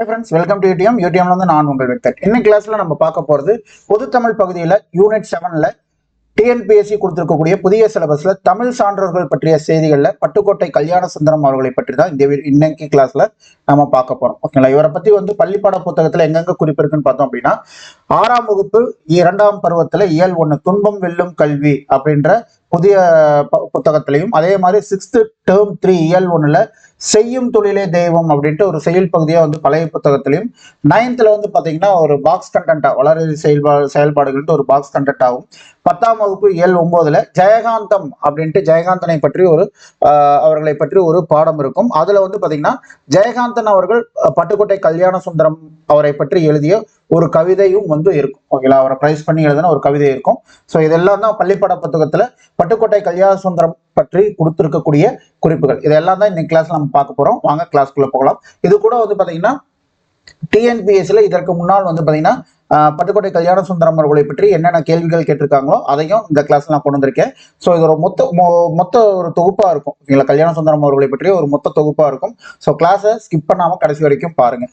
Friends welcome to UTM யூடிஎம்ல வந்து நான் உங்கள் வெக்டர் இன்னைக்கு கிளாஸ்ல நம்ம பார்க்க போறது பொதுத்தமிழ் பகுதியில் யூனிட் செவன்ல டிஎன்பிஎஸ்சி கொடுத்திருக்கக்கூடிய புதிய சிலபஸ்ல தமிழ் சான்றோர்கள் பற்றிய செய்திகள்ல பட்டுக்கோட்டை கல்யாண சுந்தரம் அவர்களை பற்றி தான் இந்த இன்னைக்கு கிளாஸ்ல நம்ம பார்க்க போறோம். ஓகேங்களா இவரை பத்தி வந்து பள்ளிப்பாட புத்தகத்துல எங்கெங்க குறிப்பிருக்குன்னு பார்த்தோம் அப்படின்னா ஆறாம் வகுப்பு இரண்டாம் பருவத்துல இயல் ஒன்று துன்பம் வெல்லும் கல்வி அப்படின்ற புதிய புத்தகத்திலையும் அதே மாதிரி சிக்ஸ்த் டேர்ம் த்ரீ இயல் ஒன்றுல செய்யும் தொழிலே தெய்வம் அப்படின்ட்டு ஒரு செயல் பகுதியாக வந்து பழைய புத்தகத்திலையும் நைன்த்தில் வந்து பார்த்தீங்கன்னா ஒரு பாக்ஸ் கண்டென்ட்டாக வளர செயல்பா செயல்பாடுகள்ட்டு ஒரு பாக்ஸ் கண்டென்ட் ஆகும். பத்தாம் வகுப்பு இயல் ஒம்போதில் ஜெயகாந்தம் அப்படின்ட்டு ஜெயகாந்தனை பற்றி ஒரு ஆஹ், அவர்களை பற்றி ஒரு பாடம் இருக்கும். அதில் வந்து பார்த்தீங்கன்னா ஜெயகாந்தன் அவர்கள் பட்டுக்கோட்டை கல்யாண சுந்தரம் அவரை பற்றி எழுதிய ஒரு கவிதையும் வந்து இருக்கும். ஓகேங்களா அவரை ப்ரைஸ் பண்ணி எழுதின ஒரு கவிதை இருக்கும். ஸோ இதெல்லாம் தான் பள்ளிப்பாட புத்தகத்தில் பட்டுக்கோட்டை கல்யாண சுந்தரம் பற்றி கொடுத்துருக்கக்கூடிய குறிப்புகள். இதெல்லாம் தான் இன்னைக்கு கிளாஸ் நம்ம பார்க்க போகிறோம் வாங்க கிளாஸ்க்குள்ளே போகலாம். இது கூட வந்து பார்த்தீங்கன்னா டிஎன்பிஎஸ்சியில் இதற்கு முன்னால் வந்து பார்த்தீங்கன்னா பட்டுக்கோட்டை கல்யாண சுந்தரம் அவர்களை பற்றி என்னென்ன கேள்விகள் கேட்டிருக்காங்களோ அதையும் இந்த கிளாஸ் நான் கொண்டு வந்திருக்கேன். ஸோ இது ஒரு மொத்த மொத்த ஒரு தொகுப்பாக இருக்கும். ஓகேங்களா கல்யாண சுந்தரம் அவர்களை பற்றி ஒரு மொத்த தொகுப்பாக இருக்கும். ஸோ கிளாஸை ஸ்கிப் பண்ணாமல் கடைசி வரைக்கும் பாருங்கள்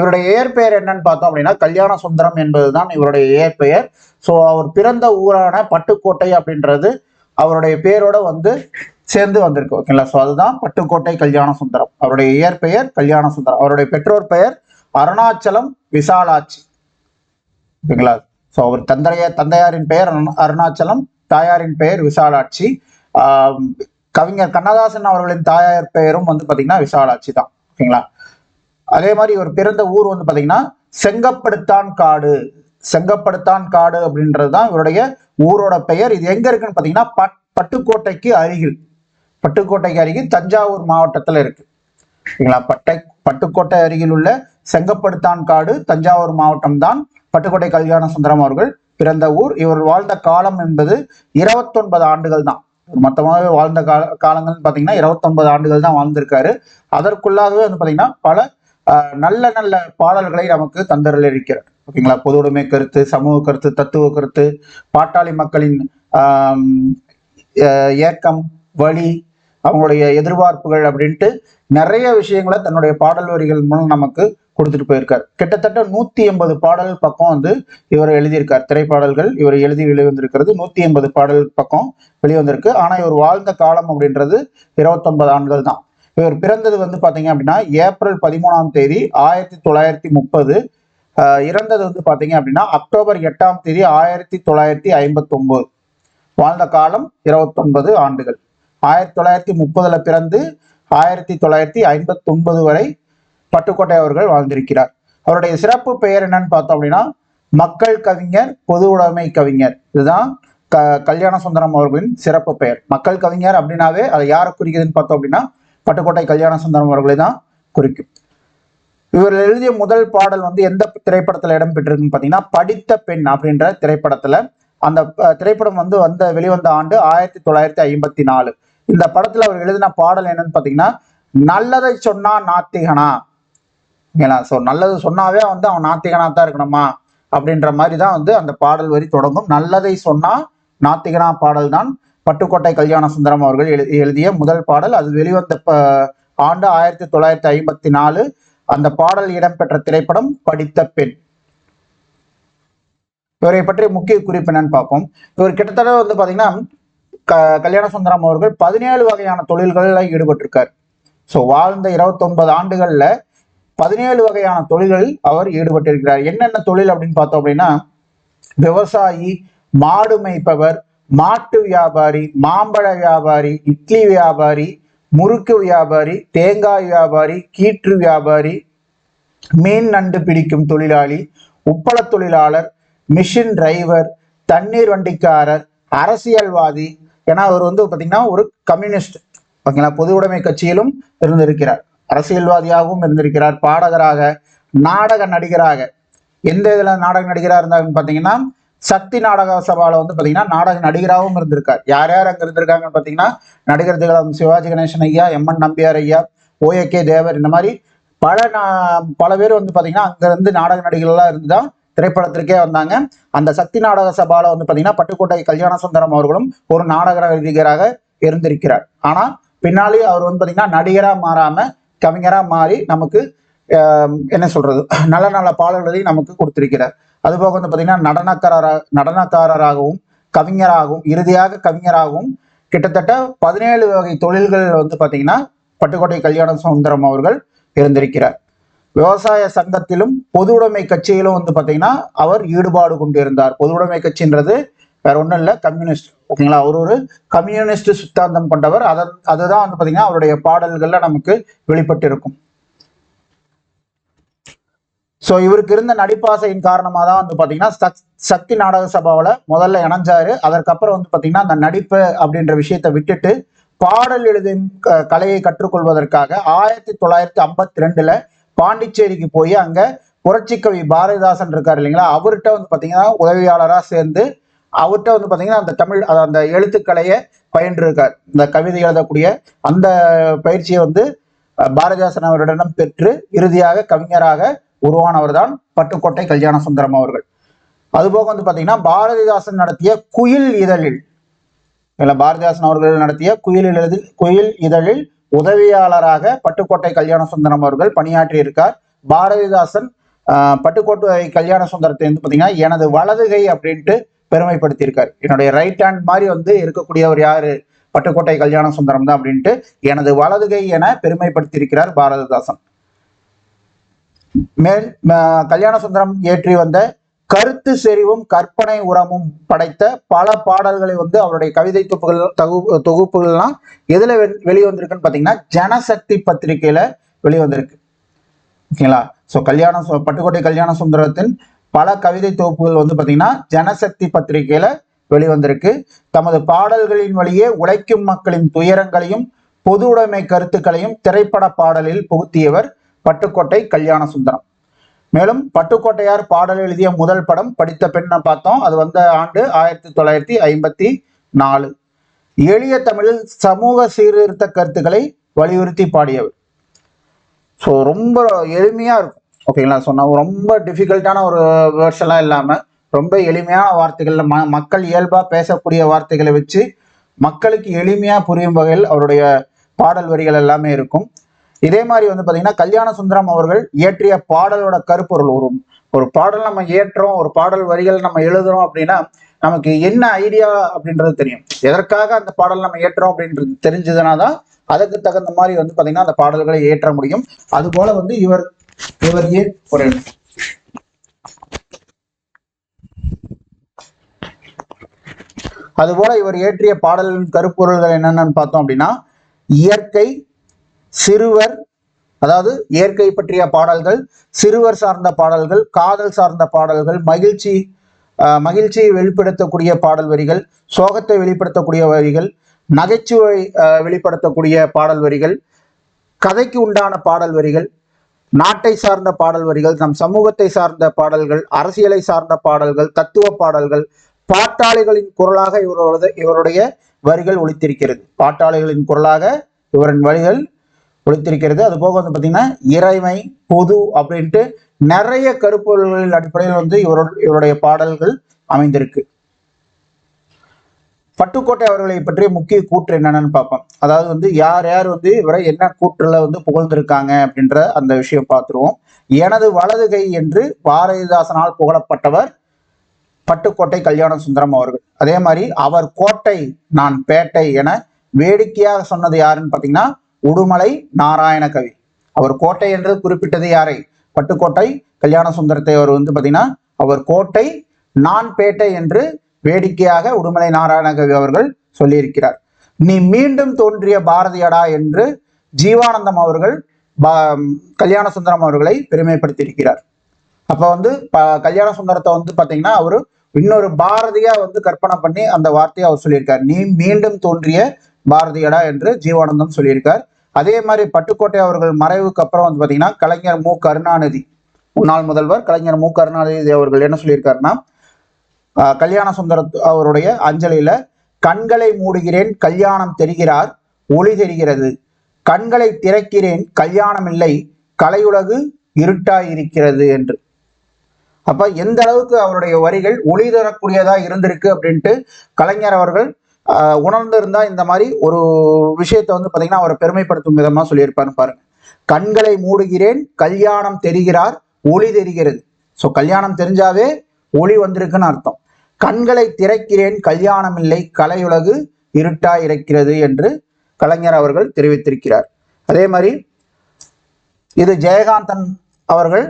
இவருடைய இயற்பெயர் என்னன்னு பார்த்தோம் அப்படின்னா கல்யாண சுந்தரம் என்பதுதான் இவருடைய இயற்பெயர். ஸோ அவர் பிறந்த ஊரான பட்டுக்கோட்டை அப்படின்றது அவருடைய பேரோட வந்து சேர்ந்து வந்திருக்கு. ஓகேங்களா ஸோ அதுதான் பட்டுக்கோட்டை கல்யாண சுந்தரம். அவருடைய இயற்பெயர் கல்யாண சுந்தரம். அவருடைய பெற்றோர் பெயர் அருணாச்சலம் விசாலாட்சி. ஓகேங்களா ஸோ அவர் தந்தைய தந்தையாரின் பெயர் அருணா- அருணாச்சலம் தாயாரின் பெயர் விசாலாட்சி. கவிஞர் கண்ணதாசன் அவர்களின் தாயார் பெயரும் வந்து பாத்தீங்கன்னா விசாலாட்சி தான். ஓகேங்களா அதே மாதிரி இவர் பிறந்த ஊர் வந்து பார்த்தீங்கன்னா செங்கப்படுத்தான் காடு. செங்கப்படுத்தான் காடு அப்படின்றது தான் இவருடைய ஊரோட பெயர். இது எங்க இருக்குன்னு பார்த்தீங்கன்னா பட் பட்டுக்கோட்டைக்கு அருகில். பட்டுக்கோட்டைக்கு அருகில் தஞ்சாவூர் மாவட்டத்தில் இருக்கு. சரிங்களா? பட்டை பட்டுக்கோட்டை அருகில் உள்ள செங்கப்படுத்தான் காடு தஞ்சாவூர் மாவட்டம் தான். பட்டுக்கோட்டை கல்யாண சுந்தரம் அவர்கள் பிறந்த ஊர். இவர் வாழ்ந்த காலம் என்பது இருபத்தொன்பது ஆண்டுகள் தான். மொத்தமாகவே வாழ்ந்த கால காலங்கள்னு பார்த்தீங்கன்னா இருபத்தொன்பது ஆண்டுகள் தான் வாழ்ந்திருக்காரு. அதற்குள்ளாகவே வந்து பார்த்தீங்கன்னா பல நல்ல நல்ல பாடல்களை நமக்கு தந்தரில் இருக்கிறார் ஓகேங்களா? பொது உடைமை கருத்து சமூக கருத்து தத்துவ கருத்து பாட்டாளி மக்களின் ஏக்கம் வழி அவங்களுடைய எதிர்பார்ப்புகள் அப்படின்ட்டு நிறைய விஷயங்களை தன்னுடைய பாடல் வரிகள் மூலம் நமக்கு கொடுத்துட்டு போயிருக்கார். கிட்டத்தட்ட நூத்தி எண்பது பாடல் பக்கம் வந்து இவர் எழுதியிருக்கார். திரைப்பாடல்கள் இவர் எழுதி வெளிவந்திருக்கிறது. நூத்தி எண்பது பாடல் பக்கம் வெளிவந்திருக்கு. ஆனா இவர் வாழ்ந்த காலம் அப்படின்றது இருபத்தொன்பது ஆண்டுகள் தான். இவர் பிறந்தது வந்து பார்த்தீங்க அப்படின்னா ஏப்ரல் பதிமூணாம் தேதி ஆயிரத்தி தொள்ளாயிரத்தி முப்பது. இறந்தது வந்து பார்த்தீங்க அப்படின்னா அக்டோபர் எட்டாம் தேதி ஆயிரத்தி தொள்ளாயிரத்தி ஐம்பத்தொம்போது. வாழ்ந்த காலம் இருபத்தொன்பது ஆண்டுகள். ஆயிரத்தி தொள்ளாயிரத்தி முப்பதுல பிறந்து ஆயிரத்தி தொள்ளாயிரத்தி ஐம்பத்தொன்பது வரை பட்டுக்கோட்டை அவர்கள் வாழ்ந்திருக்கிறார். அவருடைய சிறப்பு பெயர் என்னன்னு பார்த்தோம் அப்படின்னா மக்கள் கவிஞர் பொது உடைமை கவிஞர். இதுதான் க கல்யாண சுந்தரம் அவர்களின் சிறப்பு பெயர். மக்கள் கவிஞர் அப்படின்னாவே அதை யாரை குறிக்குதுன்னு பார்த்தோம் அப்படின்னா பட்டுக்கோட்டை கல்யாண சுந்தரம் அவர்களை தான் குறிக்கும். இவர் எழுதிய முதல் பாடல் வந்து எந்த திரைப்படத்துல இடம்பெற்றிருக்குன்னு பார்த்தீங்கன்னா படித்த பெண் அப்படின்ற திரைப்படத்துல. அந்த திரைப்படம் வந்து வந்த வெளிவந்த ஆண்டு ஆயிரத்தி தொள்ளாயிரத்தி ஐம்பத்தி நாலு. இந்த படத்துல அவர் எழுதின பாடல் என்னன்னு பார்த்தீங்கன்னா நல்லதை சொன்னா நாத்திகனா. ஓகேங்களா ஸோ நல்லது சொன்னாவே வந்து அவன் நாத்திகனா தான் இருக்கணுமா? அப்படின்ற மாதிரி தான் வந்து அந்த பாடல் வரி தொடங்கும். நல்லதை சொன்னா நாத்திகனா பாடல் தான் பட்டுக்கோட்டை கல்யாண சுந்தரம் அவர்கள் எழு எழுதிய முதல் பாடல். அது வெளிவந்த ஆண்டு ஆயிரத்தி தொள்ளாயிரத்தி ஐம்பத்தி நாலு. அந்த பாடல் இடம்பெற்ற திரைப்படம் படித்த பெண். இவரை பற்றிய முக்கிய குறிப்பு என்னன்னு பார்ப்போம். இவர் கிட்டத்தட்ட வந்து பாத்தீங்கன்னா க கல்யாண சுந்தரம் அவர்கள் பதினேழு வகையான தொழில்களில் ஈடுபட்டிருக்கார். ஸோ வாழ்ந்த இருபத்தொன்பது ஆண்டுகள்ல பதினேழு வகையான தொழில்களில் அவர் ஈடுபட்டிருக்கிறார். என்னென்ன தொழில் அப்படின்னு பார்த்தோம் அப்படின்னா விவசாயி மாடு மேய்ப்பவர் மாட்டு வியாபாரி மாம்பழ வியாபாரி இட்லி வியாபாரி முறுக்கு வியாபாரி தேங்காய் வியாபாரி கீற்று வியாபாரி மீன் நண்டு பிடிக்கும் தொழிலாளி உப்பள தொழிலாளர் மிஷின் டிரைவர் தண்ணீர் வண்டிக்காரர் அரசியல்வாதி. ஏன்னா அவர் வந்து பார்த்தீங்கன்னா ஒரு கம்யூனிஸ்ட். ஓகேங்களா? பொது உடைமை கட்சியிலும் இருந்திருக்கிறார். அரசியல்வாதியாகவும் இருந்திருக்கிறார். பாடகராக நாடக நடிகராக. எந்த இதில் நாடக நடிகராக இருந்தாங்கன்னு பார்த்தீங்கன்னா சக்தி நாடக சபால வந்து பார்த்தீங்கன்னா நாடக நடிகராகவும் இருந்திருக்கார். யார் யார் அங்க இருந்திருக்காங்கன்னு பார்த்தீங்கன்னா நடிகர் திகழம் சிவாஜி கணேசன் ஐயா எம் என் நம்பியார் ஐயா ஓஏகே தேவர் இந்த மாதிரி பல நா- பல பேர் வந்து பாத்தீங்கன்னா அங்க இருந்து நாடக நடிகர்கள்லாம் இருந்து தான் திரைப்படத்திற்கே வந்தாங்க. அந்த சக்தி நாடக சபால வந்து பாத்தீங்கன்னா பட்டுக்கோட்டை கல்யாண சுந்தரம் அவர்களும் ஒரு நாடக நடிகராக இருந்திருக்கிறார். ஆனா பின்னாலே அவர் வந்து பாத்தீங்கன்னா நடிகரா மாறாம கவிஞரா மாறி நமக்கு ஆஹ், என்ன சொல்றது நல்ல நல்ல பாடல்களையும் நமக்கு கொடுத்திருக்கிறார். அதுபோக வந்து பார்த்தீங்கன்னா நடனக்காரராக நடனக்காரராகவும் கவிஞராகவும் இறுதியாக கவிஞராகவும் கிட்டத்தட்ட பதினேழு வகை தொழில்கள் வந்து பார்த்தீங்கன்னா பட்டுக்கோட்டை கல்யாண சுந்தரம் அவர்கள் இருந்திருக்கிறார். விவசாய சங்கத்திலும் பொது உடைமை கட்சியிலும் வந்து பார்த்தீங்கன்னா அவர் ஈடுபாடு கொண்டிருந்தார். பொது உடைமை கட்சின்றது வேற ஒன்றும் இல்லை கம்யூனிஸ்ட். ஓகேங்களா? அவர் ஒரு கம்யூனிஸ்ட் சித்தாந்தம் கொண்டவர். அதை அதுதான் வந்து பார்த்தீங்கன்னா அவருடைய பாடல்கள்ல நமக்கு வெளிப்பட்டு இருக்கும் ஸோ இவருக்கு இருந்த நடிப்பாசையின் காரணமாக தான் வந்து பார்த்தீங்கன்னா சக்- சக்தி நாடக சபாவில் முதல்ல இணைஞ்சாரு. அதற்கப்புறம் வந்து பார்த்தீங்கன்னா அந்த நடிப்பு அப்படின்ற விஷயத்தை விட்டுட்டு பாடல் எழுதும் க- கலையை கற்றுக்கொள்வதற்காக ஆயிரத்தி தொள்ளாயிரத்தி ஐம்பத்தி ரெண்டுல பாண்டிச்சேரிக்கு போய் அங்க புரட்சிக்கவி பாரதிதாசன் இருக்கார் இல்லைங்களா? அவர்கிட்ட வந்து பார்த்தீங்கன்னா உதவியாளராக சேர்ந்து அவர்கிட்ட வந்து பார்த்தீங்கன்னா அந்த தமிழ் அந்த எழுத்துக்கலையை பயின்று இருக்கார் இந்த கவிதை எழுதக்கூடிய அந்த பயிற்சியை வந்து பாரதிதாசன் அவரிடம் பெற்று இறுதியாக கவிஞராக உருவானவர் தான் பட்டுக்கோட்டை கல்யாண சுந்தரம் அவர்கள். அதுபோக வந்து பாத்தீங்கன்னா பாரதிதாசன் நடத்திய குயில் இதழில். இல்ல பாரதிதாசன் அவர்கள் நடத்திய குயில் இதழில் குயில் இதழில் உதவியாளராக பட்டுக்கோட்டை கல்யாண சுந்தரம் அவர்கள் பணியாற்றி இருக்கார் பாரதிதாசன் பட்டுக்கோட்டை கல்யாண சுந்தரத்தை வந்து பாத்தீங்கன்னா எனது வலதுகை அப்படின்ட்டு பெருமைப்படுத்தியிருக்கார். என்னுடைய ரைட் ஹேண்ட் மாதிரி வந்து இருக்கக்கூடியவர் யாரு? பட்டுக்கோட்டை கல்யாண சுந்தரம் தான் அப்படின்ட்டு எனது வலதுகை என பெருமைப்படுத்தியிருக்கிறார் பாரதிதாசன். மேல் கல்யாண சுந்தரம் ஏற்றி வந்த கருத்து செறிவும் கற்பனை உரமும் படைத்த பல பாடல்களை வந்து அவருடைய கவிதை தொகுப்புகள் தொகு தொகுப்புகள்லாம் எதுல வெளிவந்திருக்குன்னு பாத்தீங்கன்னா ஜனசக்தி பத்திரிகையில வெளிவந்திருக்கு. ஓகேங்களா? ஸோ கல்யாண பட்டுக்கோட்டை கல்யாண சுந்தரத்தின் பல கவிதை தொகுப்புகள் வந்து பாத்தீங்கன்னா ஜனசக்தி பத்திரிகையில வெளிவந்திருக்கு. தமது பாடல்களின் வழியே உழைக்கும் மக்களின் துயரங்களையும் பொது உடைமை கருத்துக்களையும் திரைப்பட பாடலில் புகுத்தியவர் பட்டுக்கோட்டை கல்யாண சுந்தரம். மேலும் பட்டுக்கோட்டையார் பாடல் எழுதிய முதல் படம் படித்த பெண்ணை பார்த்தோம். அது வந்த ஆண்டு ஆயிரத்தி தொள்ளாயிரத்தி ஐம்பத்தி நாலு. எளிய தமிழில் சமூக சீர்திருத்த கருத்துக்களை வலியுறுத்தி பாடியவர். ஸோ ரொம்ப எளிமையா இருக்கும். ஓகேங்களா சொன்ன ரொம்ப டிஃபிகல்ட்டான ஒரு வேர்ட்ஸ் எல்லாம் இல்லாம ரொம்ப எளிமையான வார்த்தைகள்ல ம மக்கள் இயல்பா பேசக்கூடிய வார்த்தைகளை வச்சு மக்களுக்கு எளிமையா புரியும் வகையில் அவருடைய பாடல் வரிகள் எல்லாமே இருக்கும். இதே மாதிரி வந்து பாத்தீங்கன்னா கல்யாண சுந்தரம் அவர்கள் இயற்றிய பாடலோட கருப்பொருள். ஒரு ஒரு பாடல் நம்ம ஏற்றோம் ஒரு பாடல் வரிகள் நம்ம எழுதுறோம் அப்படின்னா நமக்கு என்ன ஐடியா அப்படின்றது தெரியும். எதற்காக அந்த பாடல் நம்ம ஏற்றோம் அப்படின்றது தெரிஞ்சதுனா தான் அதுக்கு தகுந்த மாதிரி வந்து பாத்தீங்கன்னா அந்த பாடல்களை ஏற்ற முடியும். அது போல வந்து இவர் இவர் ஏ ஒரு அதுபோல இவர் இயற்றிய பாடலின் கருப்பொருள்கள் என்னென்னு பார்த்தோம் அப்படின்னா இயற்கை சிறுவர் அதாவது இயற்கை பற்றிய பாடல்கள் சிறுவர் சார்ந்த பாடல்கள் காதல் சார்ந்த பாடல்கள் மகிழ்ச்சி மகிழ்ச்சியை வெளிப்படுத்தக்கூடிய பாடல் வரிகள் சோகத்தை வெளிப்படுத்தக்கூடிய வரிகள் நகைச்சுவை வெளிப்படுத்தக்கூடிய பாடல் வரிகள் கதைக்கு உண்டான பாடல் வரிகள் நாட்டை சார்ந்த பாடல் வரிகள் நம் சமூகத்தை சார்ந்த பாடல்கள் அரசியலை சார்ந்த பாடல்கள் தத்துவ பாடல்கள் பாட்டாளிகளின் குரலாக இவரோட இவருடைய வரிகள் ஒழித்திருக்கிறது பாட்டாளிகளின் குரலாக இவரின் வரிகள் ஒலித்திருக்கிறது அது போக வந்து பார்த்தீங்கன்னா இறைமை பொது அப்படின்ட்டு நிறைய கருப்பொருள்களின் அடிப்படையில் வந்து இவரோட இவருடைய பாடல்கள் அமைந்திருக்கு. பட்டுக்கோட்டை அவர்களை பற்றிய முக்கிய கூற்று என்னென்னு பார்ப்போம். அதாவது வந்து யார் யார் வந்து இவரை என்ன கூற்றுல வந்து புகழ்ந்திருக்காங்க அப்படின்ற அந்த விஷயம் பார்த்துருவோம். எனது வலது கை என்று பாரதிதாசனால் புகழப்பட்டவர் பட்டுக்கோட்டை கல்யாண சுந்தரம் அவர்கள். அதே மாதிரி அவர் கோட்டை நான் பேட்டை என வேடிக்கையாக சொன்னது யாருன்னு பார்த்தீங்கன்னா உடுமலை நாராயண கவி. அவர் கோட்டை என்று குறிப்பிட்டது யாரை? பட்டுக்கோட்டை கல்யாண சுந்தரத்தை அவர் வந்து பார்த்தீங்கன்னா அவர் கோட்டை நான் பேட்டை என்று வேடிக்கையாக உடுமலை நாராயணகவி அவர்கள் சொல்லியிருக்கிறார். நீ மீண்டும் தோன்றிய பாரதியடா என்று ஜீவானந்தம் அவர்கள் பா- கல்யாண சுந்தரம் அவர்களை பெருமைப்படுத்தியிருக்கிறார். அப்போ வந்து ப- கல்யாண சுந்தரத்தை வந்து பார்த்தீங்கன்னா அவர் இன்னொரு பாரதியா வந்து கற்பனை பண்ணி அந்த வார்த்தையை அவர் சொல்லியிருக்கார். நீ மீண்டும் தோன்றிய பாரதியடா என்று ஜீவானந்தம் சொல்லியிருக்கார். அதே மாதிரி பட்டுக்கோட்டை அவர்கள் மறைவுக்கு அப்புறம் வந்து பார்த்தீங்கன்னா கலைஞர் மு. கருணாநிதி. முன்னாள் முதல்வர் கலைஞர் மு. கருணாநிதி அவர்கள் என்ன சொல்லியிருக்காருன்னா ஆஹ், கல்யாண சுந்தர அவருடைய அஞ்சலியில கண்களை மூடுகிறேன் கல்யாணம் தெரிகிறார் ஒளி தெரிகிறது. கண்களை திறக்கிறேன் கல்யாணம் இல்லை கலையுலகு இருட்டாய் இருக்கிறது என்று. அப்ப எந்த அளவுக்கு அவருடைய வரிகள் ஒளி தரக்கூடியதா இருந்திருக்கு அப்படின்ட்டு கலைஞர் அவர்கள் உணர்ந்திருந்தா இந்த மாதிரி ஒரு விஷயத்தை வந்து பாத்தீங்கன்னா அவரை பெருமைப்படுத்தும் விதமா சொல்லியிருப்பாரு பாருங்க கண்களை மூடுகிறேன் கல்யாணம் தெரிகிறார் ஒளி தெரிகிறது. ஸோ கல்யாணம் தெரிஞ்சாவே ஒளி வந்திருக்குன்னு அர்த்தம். கண்களை திறக்கிறேன் கல்யாணம் இல்லை கலையுலகு இருட்டா இருக்கிறது என்று கலைஞர் அவர்கள் தெரிவித்திருக்கிறார். அதே மாதிரி இது ஜெயகாந்தன் அவர்கள்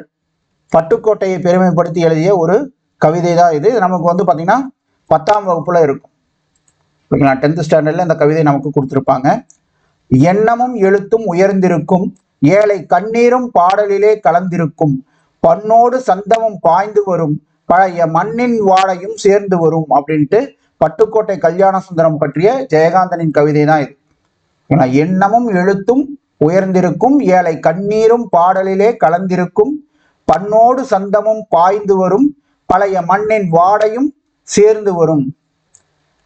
பட்டுக்கோட்டையை பெருமைப்படுத்தி எழுதிய ஒரு கவிதை தான் இது நமக்கு வந்து பார்த்தீங்கன்னா பத்தாம் வகுப்புல இருக்கும். ஓகேங்களா? டென்த் ஸ்டாண்டர்டில் இந்த கவிதை நமக்கு கொடுத்துருப்பாங்க. எண்ணமும் எழுத்தும் உயர்ந்திருக்கும். ஏழை கண்ணீரும் பாடலிலே கலந்திருக்கும். பண்ணோடு சந்தமும் பாய்ந்து வரும். பழைய மண்ணின் வாடையும் சேர்ந்து வரும். அப்படின்ட்டு பட்டுக்கோட்டை கல்யாண சுந்தரம் பற்றிய ஜெயகாந்தனின் கவிதை தான் இது. ஏன்னா எண்ணமும் எழுத்தும் உயர்ந்திருக்கும். ஏழை கண்ணீரும் பாடலிலே கலந்திருக்கும். பண்ணோடு சந்தமும் பாய்ந்து வரும். பழைய மண்ணின் வாடையும் சேர்ந்து வரும்.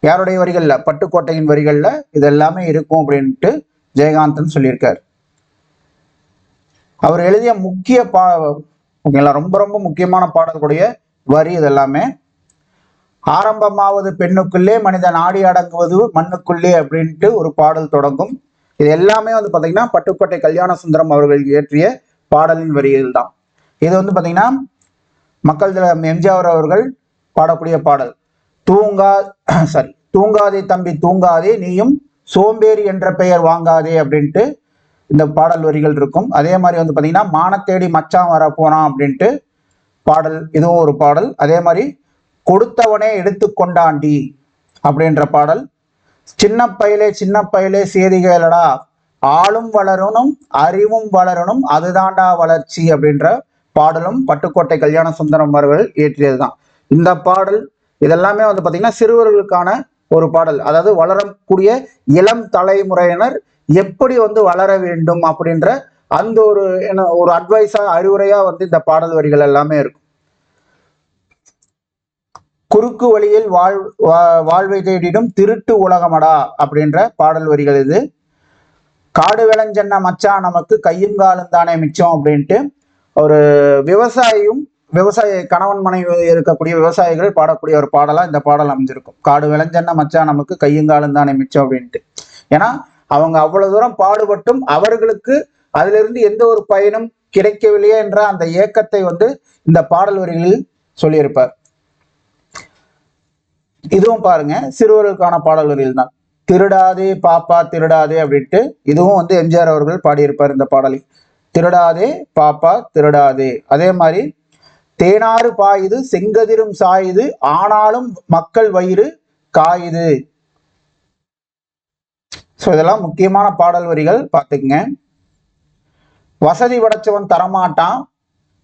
யாருடைய வரிகளில்? பட்டுக்கோட்டையின் வரிகளில் இது எல்லாமே இருக்கும் அப்படின்ட்டு ஜெயகாந்தன் சொல்லியிருக்கார். அவர் எழுதிய முக்கிய பா ஓகேங்களா? ரொம்ப ரொம்ப முக்கியமான பாடல்களுடைய வரி இதெல்லாமே. ஆரம்பமாவது பெண்ணுக்குள்ளே மனிதன் ஆடி அடங்குவது மண்ணுக்குள்ளே அப்படின்ட்டு ஒரு பாடல் தொடங்கும். இது எல்லாமே வந்து பார்த்தீங்கன்னா பட்டுக்கோட்டை கல்யாண சுந்தரம் அவர்கள் இயற்றிய பாடலின் வரிகள் தான் இது வந்து பார்த்தீங்கன்னா மக்கள் எம்ஜிஆர் அவர்கள் பாடக்கூடிய பாடல். தூங்கா சாரி தூங்காதே தம்பி தூங்காதே நீயும் சோம்பேறி என்ற பெயர் வாங்காதே அப்படின்ட்டு இந்த பாடல் வரிகள் இருக்கும். அதே மாதிரி வந்து பார்த்தீங்கன்னா மானத்தேடி மச்சான் வர போனான் அப்படின்ட்டு பாடல் இதுவும் ஒரு பாடல். அதே மாதிரி கொடுத்தவனே எடுத்துக்கொண்டாண்டி அப்படின்ற பாடல். சின்ன பயலே சின்ன பயலே சேதிகளடா ஆளும் வளரணும் அறிவும் வளரணும் அதுதான்டா வளர்ச்சி அப்படின்ற பாடலும் பட்டுக்கோட்டை கல்யாண சுந்தரம் அவர்கள் இயற்றியதுதான். இந்த பாடல் இதெல்லாமே வந்து பார்த்தீங்கன்னா சிறுவர்களுக்கான ஒரு பாடல். அதாவது வளரக்கூடிய இளம் தலைமுறையினர் எப்படி வந்து வளர வேண்டும் அப்படின்ற அந்த ஒரு என்ன ஒரு அட்வைஸா அறிவுரையா வந்து இந்த பாடல் வரிகள் எல்லாமே இருக்கும். குறுக்கு வழியில் வாழ் வா- வாழ்வை தேடிடும் திருட்டு உலகமடா அப்படின்ற பாடல் வரிகள் இது. காடு விளைஞ்சென்ன மச்சா நமக்கு கையும் காலும் தானே மிச்சம் அப்படின்ட்டு ஒரு விவசாயியும் விவசாய கணவன் மனைவி இருக்கக்கூடிய விவசாயிகள் பாடக்கூடிய ஒரு பாடலா இந்த பாடல் அமைஞ்சிருக்கும். காடு விளைஞ்சென்ன மச்சான் நமக்கு கையும் காலும் தானே மிச்சம் அப்படின்ட்டு. ஏன்னா அவங்க அவ்வளவு தூரம் பாடுபட்டும் அவர்களுக்கு அதிலிருந்து எந்த ஒரு பயனும் கிடைக்கவில்லையே என்ற அந்த ஏக்கத்தை வந்து இந்த பாடல் வரிகளில் சொல்லியிருப்பார். இதுவும் பாருங்க சிறுவர்களுக்கான பாடல் வரிகள் தான் திருடாதே பாப்பா திருடாதே அப்படின்ட்டு இதுவும் வந்து எம்ஜிஆர் அவர்கள் பாடியிருப்பார் இந்த பாடலை திருடாதே பாப்பா திருடாதே அதே மாதிரி தேனாறு பாயுது செங்கதிரும் சாயுது ஆனாலும் மக்கள் வயிறு காயுது. ஸோ இதெல்லாம் முக்கியமான பாடல் வரிகள் பார்த்துக்குங்க. வசதி படைச்சவன் தரமாட்டான்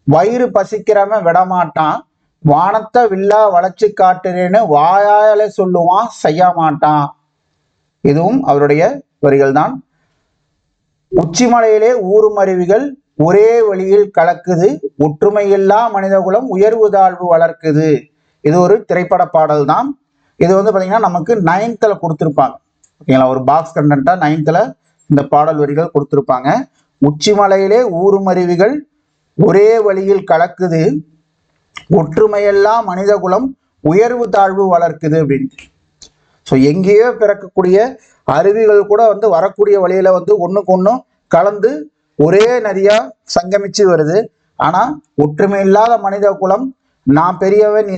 வயிறு பசிக்கிறவன் விடமாட்டான் வானத்தை வில்லா வளைச்சு காட்டுறேன்னு வாயால சொல்லுவான் செய்ய மாட்டான். இதுவும் அவருடைய வரிகள் தான் உச்சிமலையிலே ஊறும் அருவிகள் ஒரே வழியில் கலக்குது ஒற்றுமையில்லா மனிதகுலம் உயர்வு தாழ்வு வளர்க்குது. இது ஒரு திரைப்பட பாடல் தான். இது வந்து பார்த்தீங்கன்னா நமக்கு நைன்த்தில் கொடுத்துருப்பாங்க. ஓகேங்களா? ஒரு பாக்ஸ் கண்டென்ட்டாக நைன்த்தில் இந்த பாடல் வரிகள் கொடுத்துருப்பாங்க. உச்சிமலையிலே ஊருமருவிகள் அருவிகள் ஒரே வழியில் கலக்குது ஒற்றுமையெல்லாம் மனிதகுலம் உயர்வு தாழ்வு வளர்க்குது அப்படின்ட்டு. ஸோ எங்கேயோ பிறக்கக்கூடிய அருவிகள் கூட வந்து வரக்கூடிய வழியில வந்து ஒன்றுக்கு ஒன்றும் கலந்து ஒரே நதியா சங்கமிச்சு வருது. ஆனா ஒற்றுமை இல்லாத மனித குலம் நான் பெரியவன் நீ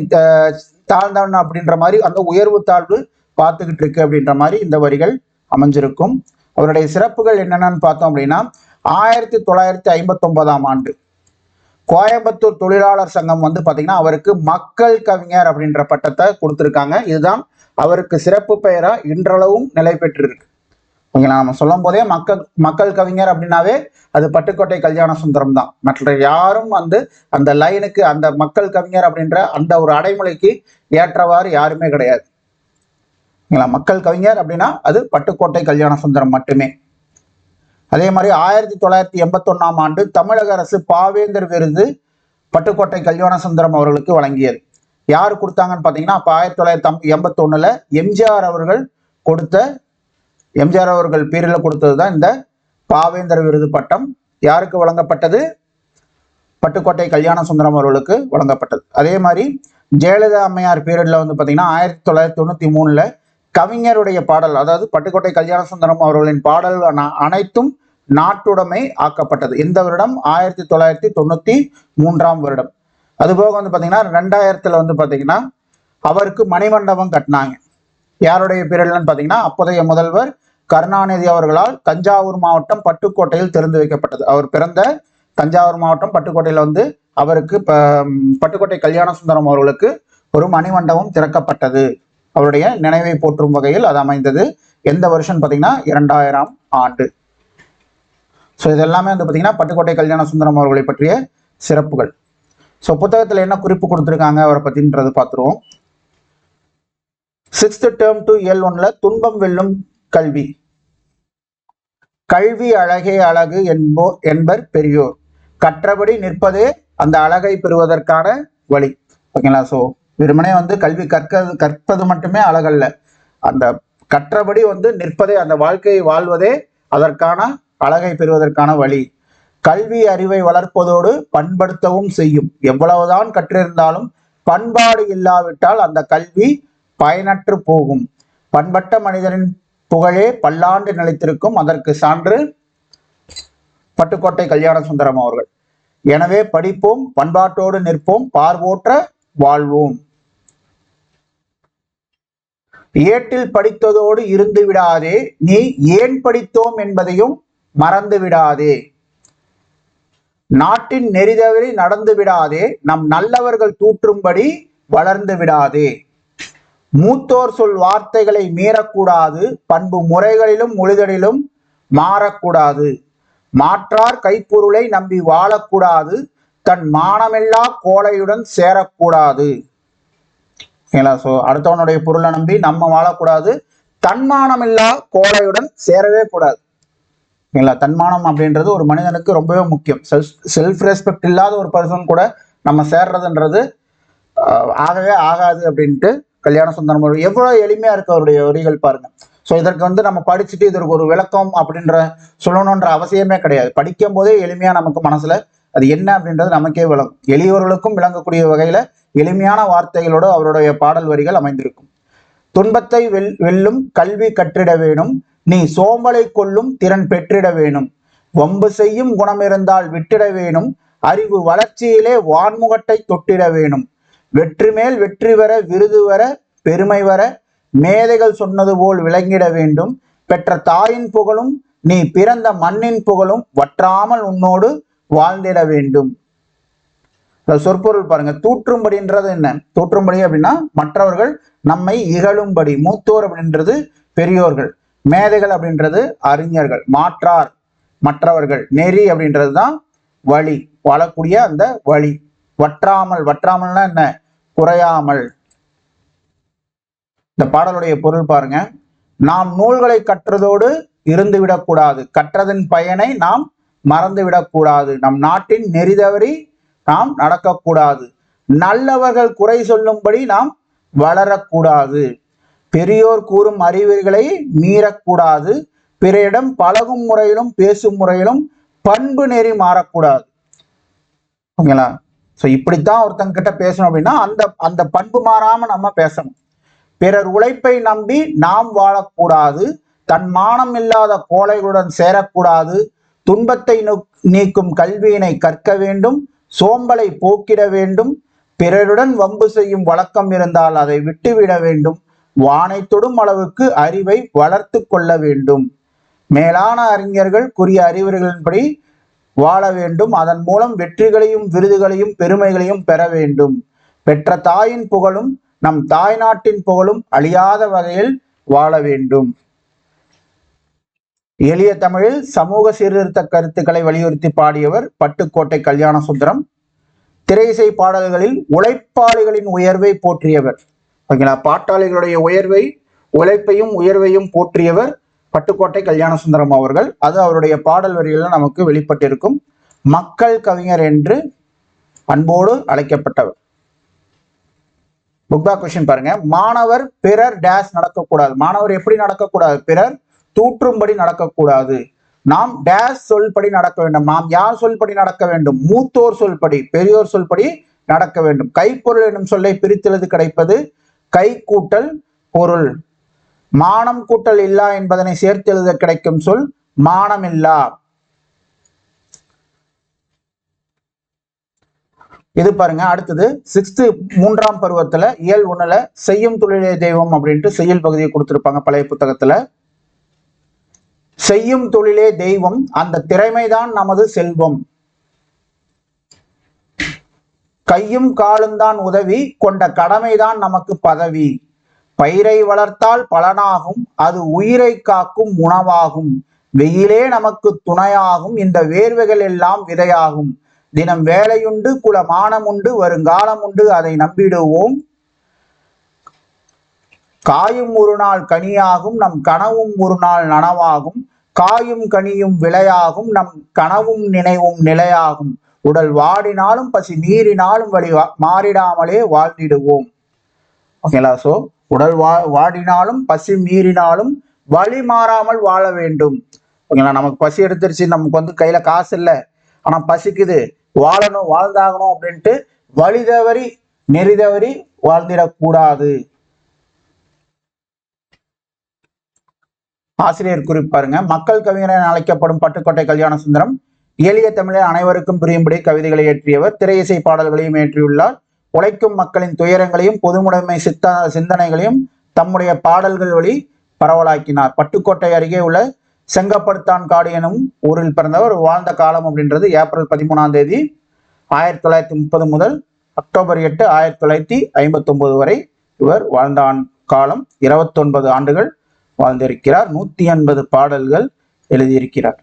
தாழ்ந்தவன் அப்படின்ற மாதிரி அந்த உயர்வு தாழ்வு பார்த்துக்கிட்டு இருக்கு அப்படின்ற மாதிரி இந்த வரிகள் அமைஞ்சிருக்கும். அவருடைய சிறப்புகள் என்னென்னு பார்த்தோம் அப்படின்னா ஆயிரத்தி தொள்ளாயிரத்தி ஐம்பத்தி ஒன்பதாம் ஆண்டு கோயம்புத்தூர் தொழிலாளர் சங்கம் வந்து பார்த்தீங்கன்னா அவருக்கு மக்கள் கவிஞர் அப்படின்ற பட்டத்தை கொடுத்துருக்காங்க. இதுதான் அவருக்கு சிறப்பு பெயரா இன்றளவும் நிலை பெற்றிருக்கு. ஓகேங்களா நம்ம சொல்லும் போதே மக்கள் மக்கள் கவிஞர் அப்படின்னாவே அது பட்டுக்கோட்டை கல்யாண சுந்தரம் தான். மற்ற யாரும் வந்து அந்த லைனுக்கு அந்த மக்கள் கவிஞர் அப்படின்ற அந்த ஒரு அடைமொழிக்கு ஏற்றவாறு யாருமே கிடையாது. ஓகேங்களா மக்கள் கவிஞர் அப்படின்னா அது பட்டுக்கோட்டை கல்யாண சுந்தரம் மட்டுமே. அதே மாதிரி ஆயிரத்தி தொள்ளாயிரத்தி எண்பத்தொன்னாம் ஆண்டு தமிழக அரசு பாவேந்தர் விருது பட்டுக்கோட்டை கல்யாண சுந்தரம் அவர்களுக்கு வழங்கியது. யார் கொடுத்தாங்கன்னு பார்த்தீங்கன்னா அப்போ ஆயிரத்தி தொள்ளாயிரத்தி எண்பத்தொன்னுல எம்ஜிஆர் அவர்கள் கொடுத்த எம்ஜிஆர் அவர்கள் பேரில் கொடுத்தது தான் இந்த பாவேந்தர் விருது பட்டம். யாருக்கு வழங்கப்பட்டது? பட்டுக்கோட்டை கல்யாண சுந்தரம் அவர்களுக்கு வழங்கப்பட்டது. அதே மாதிரி ஜெயலலிதா அம்மையார் பீரியடில் வந்து பார்த்தீங்கன்னா ஆயிரத்தி தொள்ளாயிரத்தி தொண்ணூற்றி மூணில் கவிஞருடைய பாடல் அதாவது பட்டுக்கோட்டை கல்யாண சுந்தரம் அவர்களின் பாடல் அனைத்தும் நாட்டுடைமை ஆக்கப்பட்டது. இந்த வருடம் ஆயிரத்தி தொள்ளாயிரத்தி தொண்ணூற்றி மூன்றாம் வருடம். அதுபோக வந்து பார்த்தீங்கன்னா ரெண்டாயிரத்தில் வந்து பார்த்தீங்கன்னா அவருக்கு மணிமண்டபம் கட்டினாங்க. யாருடைய பீரியட்லன்னு பார்த்தீங்கன்னா அப்போதைய முதல்வர் கருணாநிதி அவர்களால் தஞ்சாவூர் மாவட்டம் பட்டுக்கோட்டையில் திறந்து வைக்கப்பட்டது. அவர் பிறந்த தஞ்சாவூர் மாவட்டம் பட்டுக்கோட்டையில் வந்து அவருக்கு பட்டுக்கோட்டை கல்யாண சுந்தரம் அவர்களுக்கு ஒரு மணிமண்டபம் திறக்கப்பட்டது. அவருடைய நினைவை போற்றும் வகையில் அது அமைந்தது. எந்த வருஷம் பார்த்தீங்கன்னா இரண்டாயிரம் ஆண்டு. ஸோ இதெல்லாமே வந்து பார்த்தீங்கன்னா பட்டுக்கோட்டை கல்யாண சுந்தரம் அவர்களை பற்றிய சிறப்புகள். ஸோ புத்தகத்தில் என்ன குறிப்பு கொடுத்துருக்காங்க அவரை பற்றின்றது பார்த்துருவோம். சிக்ஸ்த் டேர்ம் டு எல் ஒன்ல துன்பம் வெல்லும் கல்வி. கல்வி அழகே அழகு என்போ என்பர் பெரியோர். கற்றபடி நிற்பதே அந்த அழகை பெறுவதற்கான வழி. ஓகேங்களா? ஸோ வெறுமனே வந்து கல்வி கற்க கற்பது மட்டுமே அழகல்ல. அந்த கற்றபடி வந்து நிற்பதே அந்த வாழ்க்கையை வாழ்வதே அதற்கான அழகை பெறுவதற்கான வழி. கல்வி அறிவை வளர்ப்பதோடு பண்படுத்தவும் செய்யும். எவ்வளவுதான் கற்றிருந்தாலும் பண்பாடு இல்லாவிட்டால் அந்த கல்வி பயனற்று போகும். பண்பட்ட மனிதனின் புகழே பல்லாண்டு நிலைத்திருக்கும் அதற்கு சான்று பட்டுக்கோட்டை கல்யாண சுந்தரம் அவர்கள். எனவே படிப்போம் பண்பாட்டோடு நிற்போம் பார்வோற்ற வாழ்வோம். ஏட்டில் படித்ததோடு இருந்து விடாதே நீ ஏன் படித்தோம் என்பதையும் மறந்து விடாதே. நாட்டின் நெறிதவறி நடந்து விடாதே நம் நல்லவர்கள் தூற்றும்படி வளர்ந்து விடாதே. மூத்தோர் சொல் வார்த்தைகளை மீறக்கூடாது பண்பு முறைகளிலும் முழுதலிலும் மாறக்கூடாது. மாற்றார் கைப்பொருளை நம்பி வாழக்கூடாது தன் மானமில்லா கோலையுடன் சேரக்கூடாது. ஓகேங்களா ஸோ அடுத்தவனுடைய பொருளை நம்பி நம்ம வாழக்கூடாது தன்மானமில்லா கோலையுடன் சேரவே கூடாது. ஓகேங்களா தன்மானம் அப்படின்றது ஒரு மனிதனுக்கு ரொம்பவே முக்கியம். செல்ஃப் செல்ஃப் ரெஸ்பெக்ட் இல்லாத ஒரு பர்சன் கூட நம்ம சேர்றதுன்றது ஆகவே ஆகாது அப்படின்ட்டு கல்யாண சுந்தரம் எவ்வளோ எவ்வளவு எளிமையா இருக்கு அவருடைய வரிகள் பாருங்க. ஸோ இதற்கு வந்து நம்ம படிச்சுட்டு இதற்கு ஒரு விளக்கம் அப்படின்ற சொல்லணுன்ற அவசியமே கிடையாது. படிக்கும் போதே எளிமையா நமக்கு மனசுல அது என்ன அப்படின்றது நமக்கே விளங்கும். எளியவர்களுக்கும் விளங்கக்கூடிய வகையில எளிமையான வார்த்தைகளோடு அவருடைய பாடல் வரிகள் அமைந்திருக்கும். துன்பத்தை வெல் வெல்லும் கல்வி கற்றிட வேணும். நீ சோம்பலை கொள்ளும் திறன் பெற்றிட வேணும். வம்பு செய்யும் குணம் இருந்தால் விட்டிட வேணும். அறிவு வளர்ச்சியிலே வான்முகட்டை தொட்டிட வேணும். வெற்றி மேல் வெற்றி வர விருது வர பெருமை வர மேதைகள் சொன்னது போல் விளங்கிட வேண்டும். பெற்ற தாயின் புகழும் நீ பிறந்த மண்ணின் புகழும் வற்றாமல் உன்னோடு வாழ்ந்திட வேண்டும். சொற்பொருள் பாருங்க. தூற்றும்படின்றது என்ன? தூற்றும்படி அப்படின்னா மற்றவர்கள் நம்மை இகழும்படி மூத்தோர் அப்படின்றது பெரியோர்கள். மேதைகள் அப்படின்றது அறிஞர்கள். மாற்றார் மற்றவர்கள். நெறி அப்படின்றது தான் வழி. வாழக்கூடிய அந்த வழி. வற்றாமல் வற்றாமல்னா என்ன? குறையாமல். இந்த பாடலுடைய பொருள் பாருங்க. நாம் நூல்களை கற்றதோடு இருந்து விடக்கூடாது. கற்றதன் பயனை நாம் மறந்து விடக்கூடாது. நம் நாட்டின் நெறிதவறி நாம் நடக்கக்கூடாது. நல்லவர்கள் குறை சொல்லும்படி நாம் வளரக்கூடாது. பெரியோர் கூறும் அறிவுரைகளை மீறக்கூடாது. பிறரிடம் பழகும் முறையிலும் பேசும் முறையிலும் பண்பு நெறி மாறக்கூடாது. ஓகேங்களா? ஸோ இப்படித்தான் ஒருத்தங்க கிட்ட பேசணும் அப்படின்னா அந்த அந்த பண்பு மாறாம நம்ம பேசணும். பிறர் உழைப்பை நம்பி நாம் வாழக்கூடாது தன் மானம் இல்லாத கோழைகளுடன் சேரக்கூடாது துன்பத்தை நீக்கும் கல்வியினை கற்க வேண்டும் சோம்பலை போக்கிட வேண்டும் பிறருடன் வம்பு செய்யும் வழக்கம் இருந்தால் அதை விட்டுவிட வேண்டும் வானை தொடும் அளவுக்கு அறிவை வளர்த்து கொள்ள வேண்டும். மேலான அறிஞர்கள் கூறிய அறிவுரைகளின்படி வாழ வேண்டும். அதன் மூலம் வெற்றிகளையும் விருதுகளையும் பெருமைகளையும் பெற வேண்டும். பெற்ற தாயின் புகழும் நம் தாய் நாட்டின் புகழும் அழியாத வகையில் வாழ வேண்டும். எளிய தமிழில் சமூக சீர்திருத்த கருத்துக்களை வலியுறுத்தி பாடியவர் பட்டுக்கோட்டை கல்யாண சுந்தரம் திரையிசை பாடல்களில் உழைப்பாளிகளின் உயர்வை போற்றியவர். ஓகேங்களா? பாட்டாளிகளுடைய உயர்வை உழைப்பையும் உயர்வையும் போற்றியவர் பட்டுக்கோட்டை கல்யாண சுந்தரம் அவர்கள். அது அவருடைய பாடல் வரிகளில் நமக்கு வெளிப்பட்டிருக்கும். மக்கள் கவிஞர் என்று அன்போடு அழைக்கப்பட்டவர். புக்பா கொஸ்டின் பாருங்க. மாணவர் பிறர் டேஷ் நடக்கக்கூடாது. மாணவர் எப்படி நடக்கக்கூடாது? பிறர் தூற்றும்படி நடக்கக்கூடாது. நாம் டேஷ் சொல்படி நடக்க வேண்டும். நாம் யார் சொல்படி நடக்க வேண்டும்? மூத்தோர் சொல்படி பெரியோர் சொல்படி நடக்க வேண்டும். கைப்பொருள் என்னும் சொல்லை பிரித்தெழுது கிடைப்பது கை கூட்டல் பொருள். மானம் கூட்டல் இல்லா என்பதனை சேர்த்து எழுத கிடைக்கும் சொல் மானம் இல்லா. இது பாருங்க அடுத்தது சிக்ஸ்த்து மூன்றாம் பருவத்துல இயல் ஒண்ணுல செய்யும் தொழிலே தெய்வம் அப்படின்ட்டு செய்யல் பகுதியை கொடுத்திருப்பாங்க பழைய புத்தகத்துல. செய்யும் தொழிலே தெய்வம் அந்த திறமைதான் நமது செல்வம். கையும் காலும் தான் உதவி கொண்ட கடமைதான் நமக்கு பதவி. பயிரை வளர்த்தால் பலனாகும் அது உயிரை காக்கும் உணவாகும். வெயிலே நமக்கு துணையாகும் இந்த வேர்வைகள் எல்லாம் விதையாகும். தினம் வேலையுண்டு குலமானம் உண்டு வருங்காலம் உண்டு அதை நம்பிடுவோம். காயும் ஒரு நாள் கனியாகும் நம் கனவும் ஒரு நாள் நனவாகும். காயும் கனியும் விளையாகும் நம் கனவும் நினைவும் நிலையாகும். உடல் வாடினாலும் பசி நீரினாலும் வழி வா- மாறிடாமலே வாழ்ந்திடுவோம். ஓகேங்களா சோ உடல் வா வாடினாலும் பசி மீறினாலும் வழி மாறாமல் வாழ வேண்டும். ஓகேங்களா? நமக்கு பசி எடுத்துருச்சு நமக்கு வந்து கையில காசு இல்லை. ஆனா பசிக்குது. வாழணும் வாழ்ந்தாகணும் அப்படின்ட்டு வழி தவறி நெறி தவறி வாழ்ந்திடக்கூடாது. ஆசிரியர் குறிப்பாருங்க மக்கள் கவிஞர் என அழைக்கப்படும் பட்டுக்கோட்டை கல்யாண சுந்தரம் எளிய தமிழில் அனைவருக்கும் புரியும்படி கவிதைகளை இயற்றியவர் திரையிசை பாடல்களையும் ஏற்றியுள்ளார் உழைக்கும் மக்களின் துயரங்களையும் பொதுமுடைமை சித்த சிந்தனைகளையும் தம்முடைய பாடல்கள் வழி பரவலாக்கினார். பட்டுக்கோட்டை அருகே உள்ள செங்கப்படுத்தான் காடு எனும் ஊரில் பிறந்தவர். வாழ்ந்த காலம் அப்படின்றது ஏப்ரல் பதிமூணாம் தேதி ஆயிரத்தி தொள்ளாயிரத்தி முப்பது முதல் அக்டோபர் எட்டு ஆயிரத்தி தொள்ளாயிரத்தி ஐம்பத்தி ஒன்பது வரை இவர் வாழ்ந்த காலம். இருபத்தொன்பது ஆண்டுகள் வாழ்ந்திருக்கிறார். நூத்தி எண்பது பாடல்கள் எழுதியிருக்கிறார்.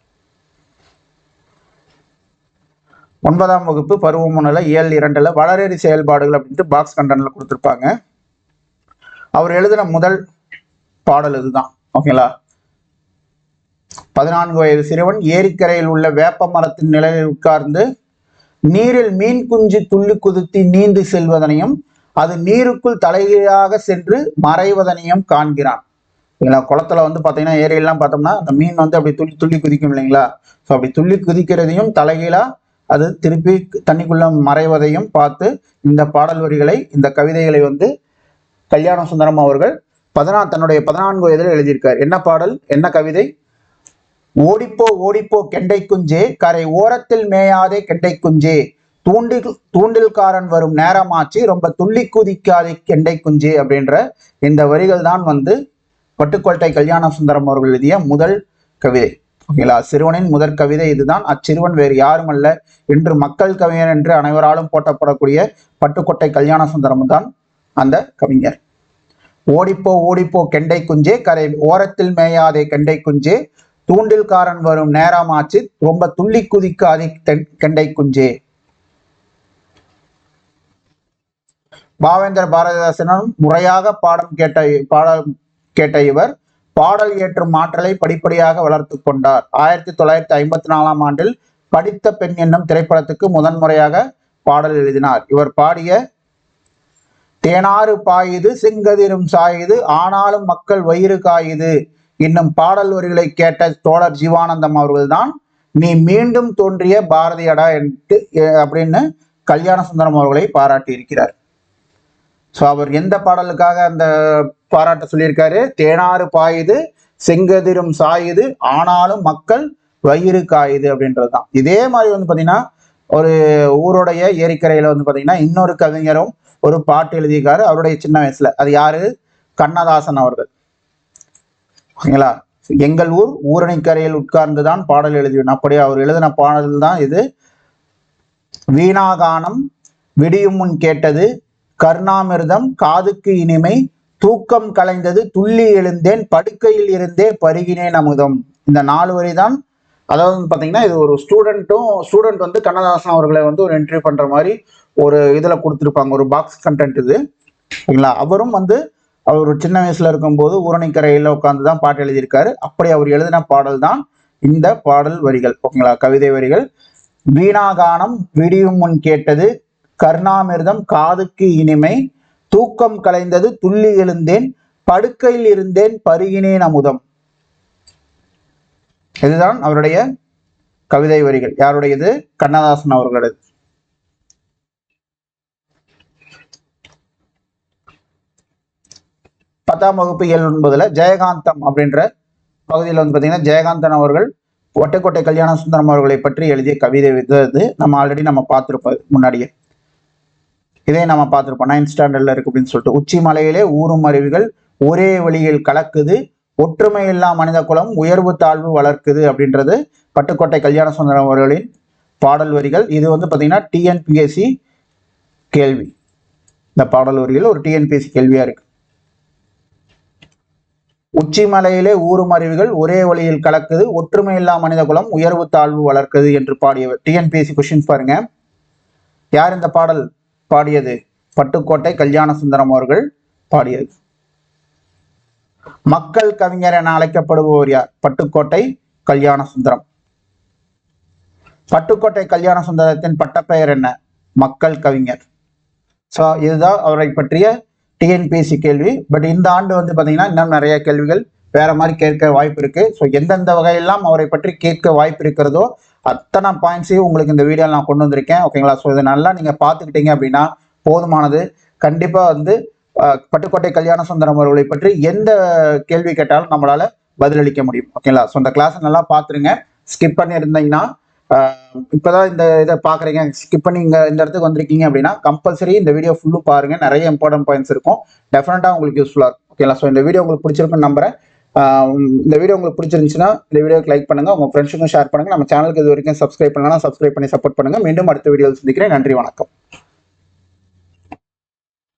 ஒன்பதாம் வகுப்பு பருவமுனில ஏழு இரண்டில் வளரறி செயல்பாடுகள் அப்படின்ட்டு பாக்ஸ் கண்டனில் கொடுத்துருப்பாங்க. அவர் எழுதின முதல் பாடல் இதுதான். ஓகேங்களா பதினான்கு வயது சிறுவன் ஏரிக்கரையில் உள்ள வேப்ப மரத்தின் நிலையில் உட்கார்ந்து நீரில் மீன் குஞ்சு துள்ளி குதித்து நீந்து செல்வதனையும் அது நீருக்குள் தலைகீழாக சென்று மறைவதனையும் காண்கிறான். இல்லைங்களா? குளத்துல வந்து பார்த்தீங்கன்னா ஏரியெல்லாம் பார்த்தோம்னா அந்த மீன் வந்து அப்படி துள்ளி துள்ளி குதிக்கும் இல்லைங்களா? ஸோ அப்படி துள்ளி குதிக்கிறதையும் தலைகீழா அது திருப்பி தண்ணிக்குள்ள மறைவதையும் பார்த்து இந்த பாடல் வரிகளை இந்த கவிதைகளை வந்து கல்யாண சுந்தரம் அவர்கள் பதினா தன்னுடைய பதினான்கு வயதில் எழுதியிருக்கார். என்ன பாடல்? என்ன கவிதை? ஓடிப்போ ஓடிப்போ கெண்டை குஞ்சே கரை ஓரத்தில் மேயாதே கெண்டை குஞ்சே தூண்டில் தூண்டில்காரன் வரும் நேரமாச்சு ரொம்ப துள்ளி குதிக்காதே கெண்டை குஞ்சே அப்படின்ற இந்த வரிகள் தான் வந்து பட்டுக்கோட்டை கல்யாண சுந்தரம் அவர்கள் எழுதிய முதல் கவிதை. ஓகேங்களா? சிறுவனின் முதற் கவிதை இதுதான். அச்சிறுவன் வேறு யாரும் அல்ல இன்று மக்கள் கவிஞர் என்று அனைவராலும் போட்டப்படக்கூடிய பட்டுக்கோட்டை கல்யாண சுந்தரம் தான் அந்த கவிஞர். ஓடிப்போ ஓடிப்போ கெண்டை குஞ்சே கரை ஓரத்தில் மேயாதே கெண்டை குஞ்சே தூண்டில்காரன் வரும் நேரமாச்சு ரொம்ப துள்ளி குதிக்காதே தென்- கெண்டை குஞ்சே. பாவேந்தர் பாரதிதாசனும் முறையாக பாடம் கேட்ட பாடம் கேட்ட இவர் பாடல் இயற்றும் ஆற்றலை படிப்படியாக வளர்த்து கொண்டார். ஆயிரத்தி தொள்ளாயிரத்தி ஐம்பத்தி நாலாம் ஆண்டில் படித்த பெண் என்னும் திரைப்படத்துக்கு முதன்முறையாக பாடல் எழுதினார். இவர் பாடிய தேனாறு பாயுது செங்கதிரும் சாயுது ஆனாலும் மக்கள் வயிறு காயுது இன்னும் பாடல் வரிகளை கேட்ட தோழர் ஜீவானந்தம் அவர்கள்தான் நீ மீண்டும் தோன்றிய பாரதியடா என்று அப்படின்னு கல்யாண சுந்தரம் அவர்களை பாராட்டி இருக்கிறார் ஸோ அவர் எந்த பாடலுக்காக அந்த பாராட்ட சொல்லியிருக்காரு? தேனாறு பாயுது செங்கதிரும் சாயுது ஆனாலும் மக்கள் வயிறு காயுது அப்படின்றது தான். இதே மாதிரி வந்து பார்த்தீங்கன்னா ஒரு ஊருடைய ஏரிக்கரையில் வந்து பார்த்தீங்கன்னா இன்னொரு கவிஞரும் ஒரு பாட்டு எழுதியிருக்காரு. அவருடைய சின்ன வயசுல. அது யாரு? கண்ணதாசன் அவர்கள். ஓகேங்களா? எங்கள் ஊர் ஊரணிக்கரையில் உட்கார்ந்து தான் பாடல் எழுதியும் அப்படி அவர் எழுதின பாடல் தான் இது. வீணாகானம் விடியும் முன் கேட்டது கருணாமிர்தம் காதுக்கு இனிமை தூக்கம் கலைந்தது துள்ளி எழுந்தேன் படுக்கையில் இருந்தே பருகினேன் அமுதம். இந்த நாலு வரி தான் அதாவது வந்து பார்த்தீங்கன்னா இது ஒரு ஸ்டூடெண்ட்டும் ஸ்டூடெண்ட் வந்து கண்ணதாசன் அவர்களை வந்து ஒரு என்ட்ரி பண்ணுற மாதிரி ஒரு இதில் கொடுத்துருப்பாங்க. ஒரு பாக்ஸ் கண்டென்ட் இது. ஓகேங்களா அவரும் வந்து அவர் சின்ன வயசுல இருக்கும்போது ஊரணிக்கரையில் உட்காந்து தான் பாட்டு எழுதியிருக்காரு. அப்படி அவர் எழுதின பாடல் தான் இந்த பாடல் வரிகள். ஓகேங்களா? கவிதை வரிகள். வீணாகானம் விடியும் முன் கேட்டது கருணாமிர்தம் காதுக்கு இனிமை தூக்கம் கலைந்தது துள்ளி எழுந்தேன் படுக்கையில் இருந்தேன் பருகினேன் அமுதம். இதுதான் அவருடைய கவிதை வரிகள். யாருடையது? கண்ணதாசன் அவர்களது பத்தாம் வகுப்பு ஏழு ஒன்பதுல ஜெயகாந்தம் அப்படின்ற பகுதியில் வந்து பார்த்தீங்கன்னா ஜெயகாந்தன் அவர்கள் ஒட்டைக்கோட்டை கல்யாண சுந்தரம் அவர்களை பற்றி எழுதிய கவிதை இது. நம்ம ஆல்ரெடி நம்ம பார்த்துருப்போம் முன்னாடியே. இதே நம்ம பார்த்துருப்போம் நைன்த் ஸ்டாண்டர்டில் இருக்கு அப்படின்னு சொல்லிட்டு உச்சி மலையிலே ஊறும் அருவிகள் ஒரே வழியில் கலக்குது. ஒற்றுமை இல்லா மனித குலம் உயர்வு தாழ்வு வளர்க்குது அப்படின்றது பட்டுக்கோட்டை கல்யாண சுந்தரம் அவர்களின் பாடல் வரிகள். இது வந்து பார்த்தீங்கன்னா டிஎன்பிஎஸ்சி கேள்வி. இந்த பாடல் வரிகள் ஒரு டிஎன்பிஎஸ்சி கேள்வியாக இருக்கு. உச்சி மலையிலே ஊறும் அருவிகள் ஒரே வழியில் கலக்குது. ஒற்றுமை இல்லா மனித குலம் உயர்வு தாழ்வு வளர்க்குது என்று பாடியவர் டிஎன்பிஎஸ்சி கொஸ்டின்ஸ் பாருங்க. யார் இந்த பாடல்? பாடியது பட்டுக்கோட்டை கல்யாண சுந்தரம் அவர்கள் பாடியது. மக்கள் கவிஞர் என அழைக்கப்படுபவர் யார்? பட்டுக்கோட்டை கல்யாண சுந்தரம். பட்டுக்கோட்டை கல்யாண சுந்தரத்தின் பட்டப்பெயர் என்ன? மக்கள் கவிஞர். ஸோ இதுதான் அவரை பற்றிய டிஎன்பிஎஸ்சி கேள்வி. பட் இந்த ஆண்டு வந்து பார்த்தீங்கன்னா இன்னும் நிறைய கேள்விகள் வேற மாதிரி கேட்க வாய்ப்பு இருக்கு. ஸோ எந்தெந்த வகையெல்லாம் அவரை பற்றி கேட்க வாய்ப்பு இருக்கிறதோ அத்தனை பாயிண்ட்ஸையும் உங்களுக்கு இந்த வீடியோவில் நான் கொண்டு வந்திருக்கேன். ஓகேங்களா ஸோ இதை நல்லா நீங்கள் பார்த்துக்கிட்டீங்க அப்படின்னா போதுமானது. கண்டிப்பாக வந்து பட்டுக்கோட்டை கல்யாண சுந்தரம் அவர்களை பற்றி எந்த கேள்வி கேட்டாலும் நம்மளால் பதிலளிக்க முடியும். ஓகேங்களா ஸோ இந்த கிளாஸை நல்லா பார்த்துருங்க. ஸ்கிப் பண்ணியிருந்தீங்கன்னா ஆஹ் இப்பதான் இந்த இதை பார்க்குறீங்க. ஸ்கிப் பண்ணி இங்கே இந்த இடத்துக்கு வந்திருக்கீங்க அப்படின்னா கம்பல்சரி இந்த வீடியோ ஃபுல்லும் பாருங்க. நிறைய இம்பார்ட்டன்ட் பாயிண்ட்ஸ் இருக்கும். டெஃபினட்டாக உங்களுக்கு யூஸ்ஃபுல்லாக இருக்கும். ஓகேங்களா ஸோ இந்த வீடியோ உங்களுக்கு பிடிச்சிருக்குன்னு நம்புறேன். இந்த வீடியோ உங்களுக்கு பிடிச்சிருந்துச்சுன்னா இந்த வீடியோக்கு லைக் பண்ணுங்கள் உங்க ஃப்ரெண்ட்ஸுக்கும் ஷேர் பண்ணுங்க. நம்ம சேனலுக்கு இது வரைக்கும் சப்ஸ்கிரைப் பண்ணலாம் சப்ஸ்கிரைப் பண்ணி சப்போர்ட் பண்ணுங்கள் மீண்டும் அடுத்த வீடியோவில் சந்திக்கிறேன். நன்றி வணக்கம்.